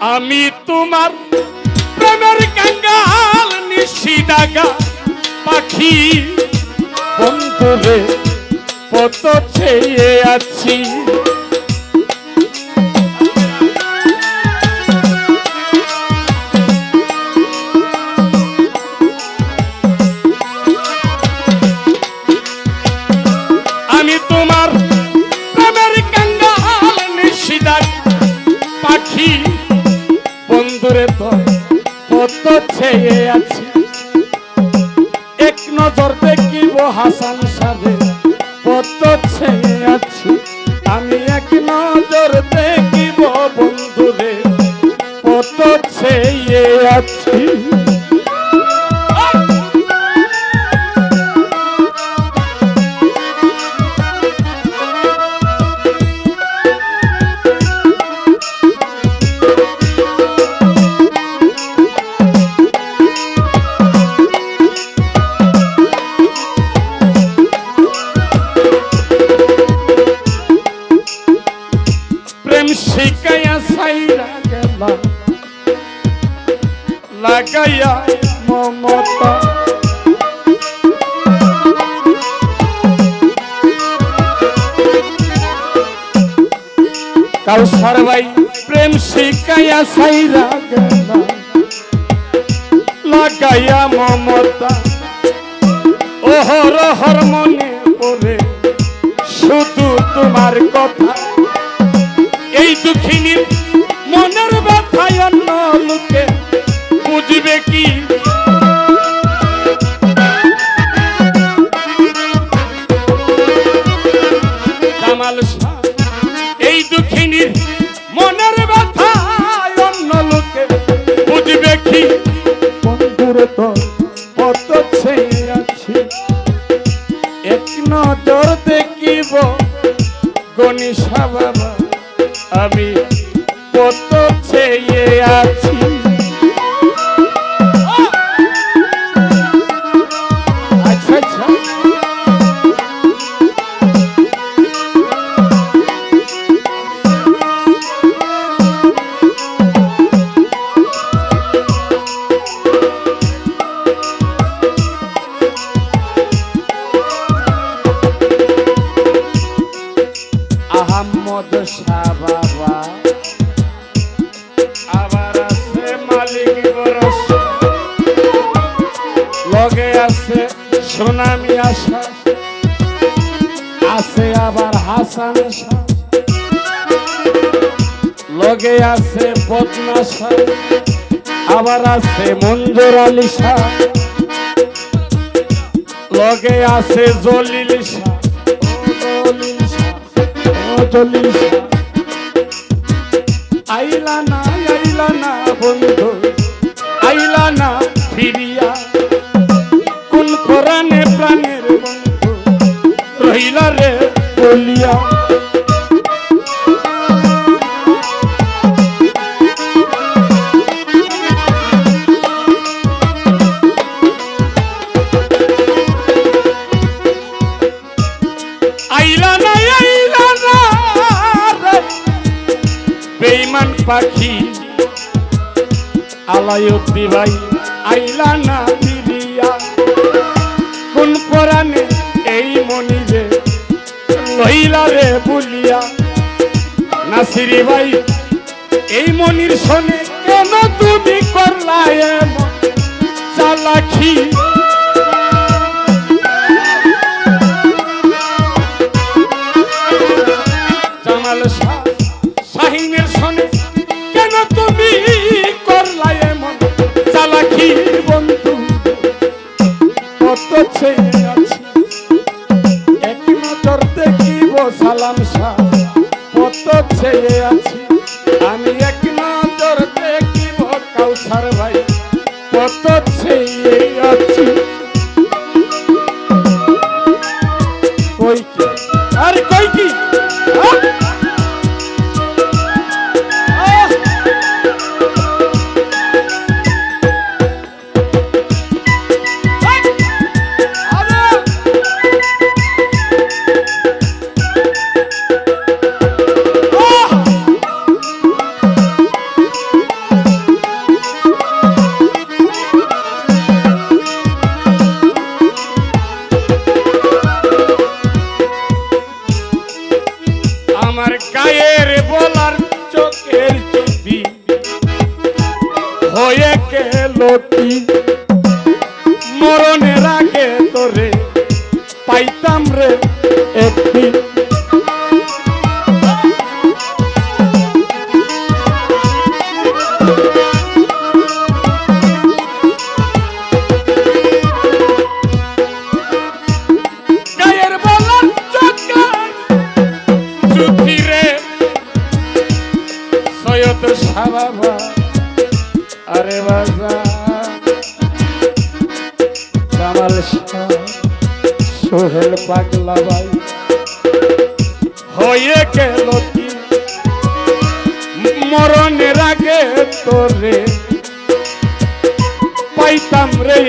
আমি তোমার প্রেমের কাঙ্গাল নিশিদাগা পাখি। বন্ধুরে কত ছেয়ে আছি? কত ছেয়ে আছি। এক নজর দেখিব হাসান সাহে কত ছেয়ে আছি। লাগাইয়া মমতা। কাউসার ভাই প্রেম শিখাইয়া সাইরা গেলা লাগাইয়া মমতা। ওহর হর মনে পড়ে শুধু তোমার কথা। এই দুঃখিনীর মনের ব্যথায় অন্য লোকে বুঝবে কি? জামাল এই দুঃখিনীর মনের ব্যথায় অন্য লোকে বুঝবে কি? বন্ধুরে তো কত আছি। এক নজর দেখিব গণিসা বাবা, আমি কত ছেয়ে আছি। সোনামি আশা আছে আবার হাসান লগে আছে বদনা আবার আছে মঞ্জুর আলী লগে আছে জলিল জলিল আইলা না আইলা না বন্ধু, আইলা না ফিরিয়া কোন কোরআনে প্রাণের বন্ধু রহিলা রে বলিয়া। বেইমান পাখি আলায়তি ভাই আইলা নাসিরি ভাই। এই মনির শোনে, কেন তুমি করলা এমন চালাখি জামাল শাহ শাহিনের শোনে, কেন তুমি করলা এমন চালাকি বন্ধু? সালাম শাহ। ছেয়ে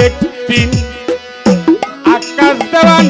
একটি আকাশ দেওয়ান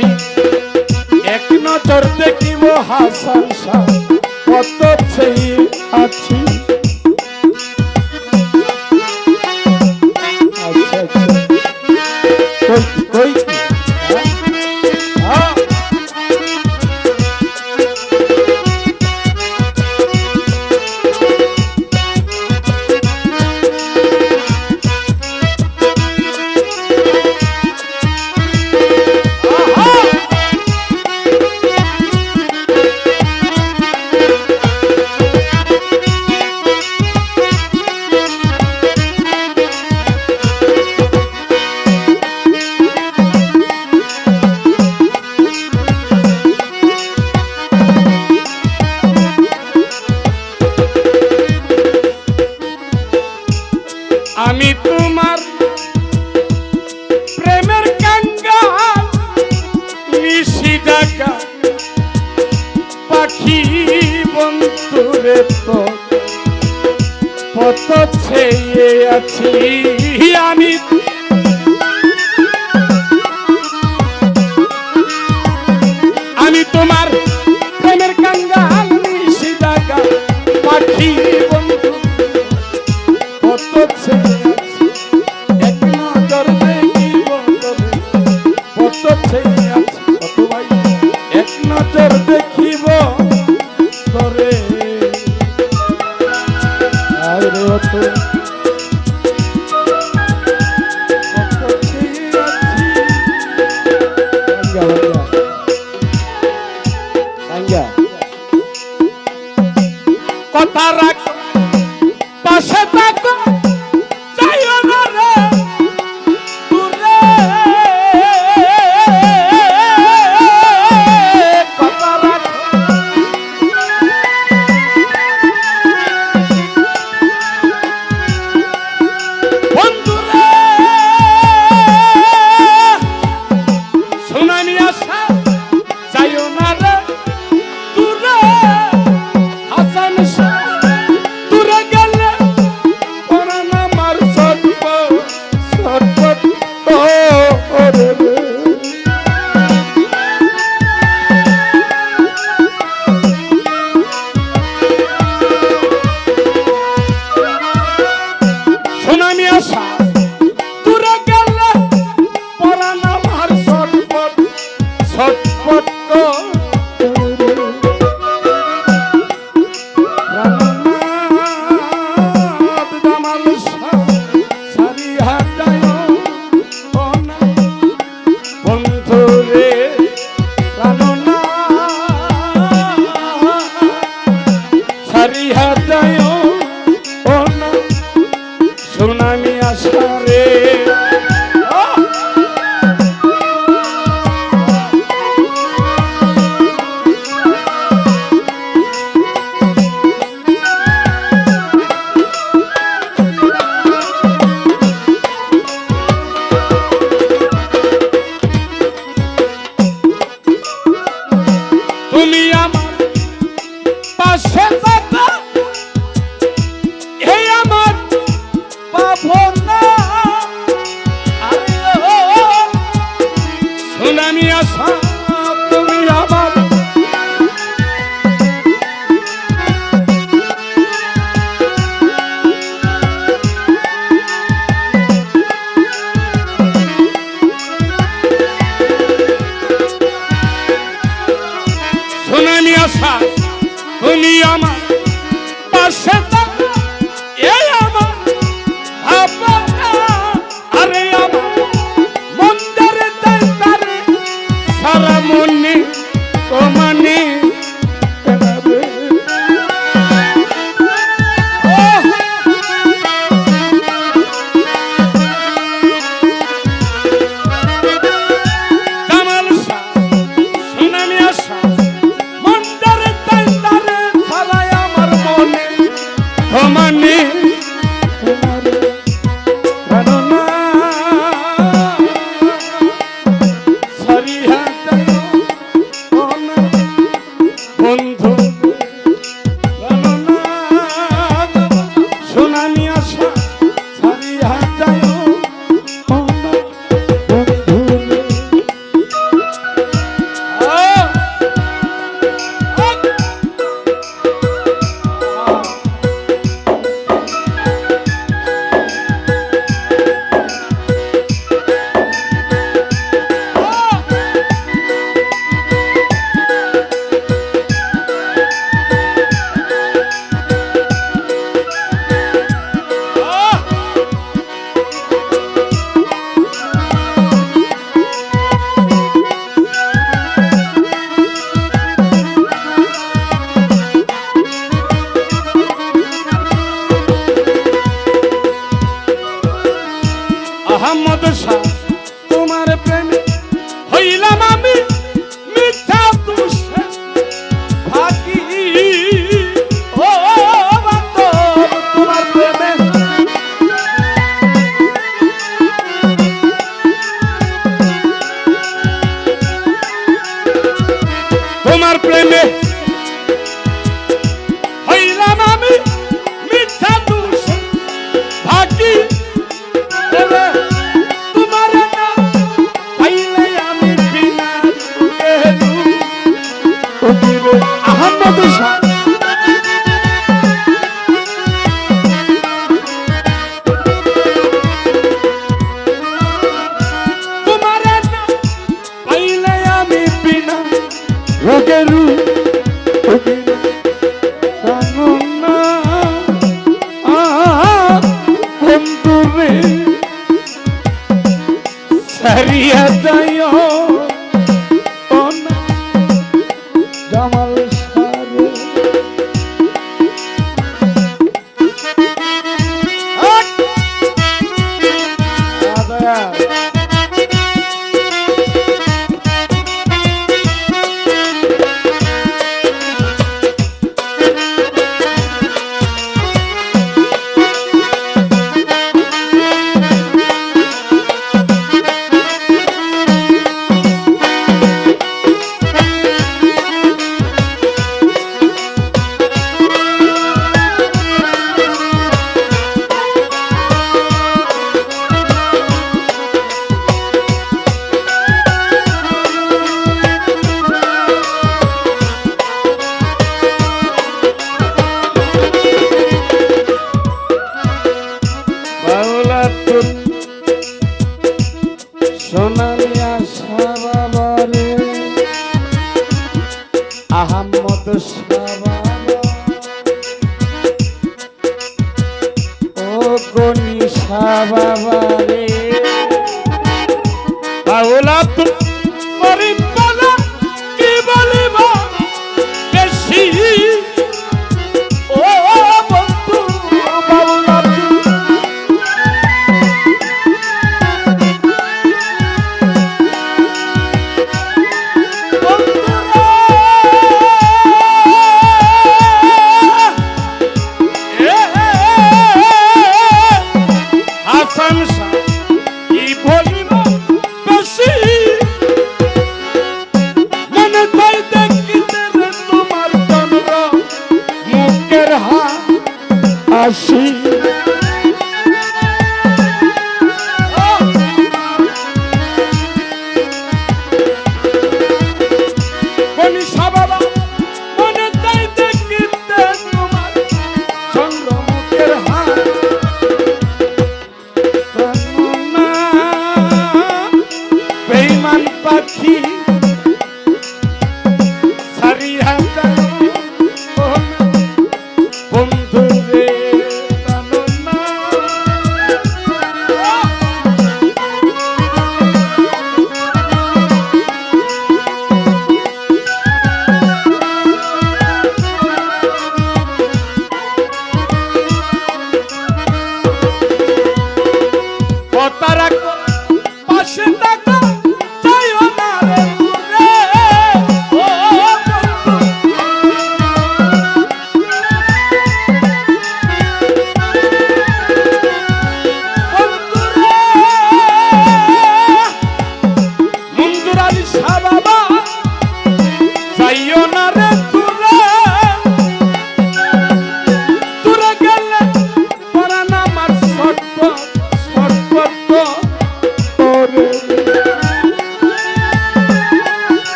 হাসি এক নজর দেখিব হাসান কত সেই আছি। আচ্ছা আচ্ছা। কত ছেয়ে আছি। আমি আমি তোমার সোনালি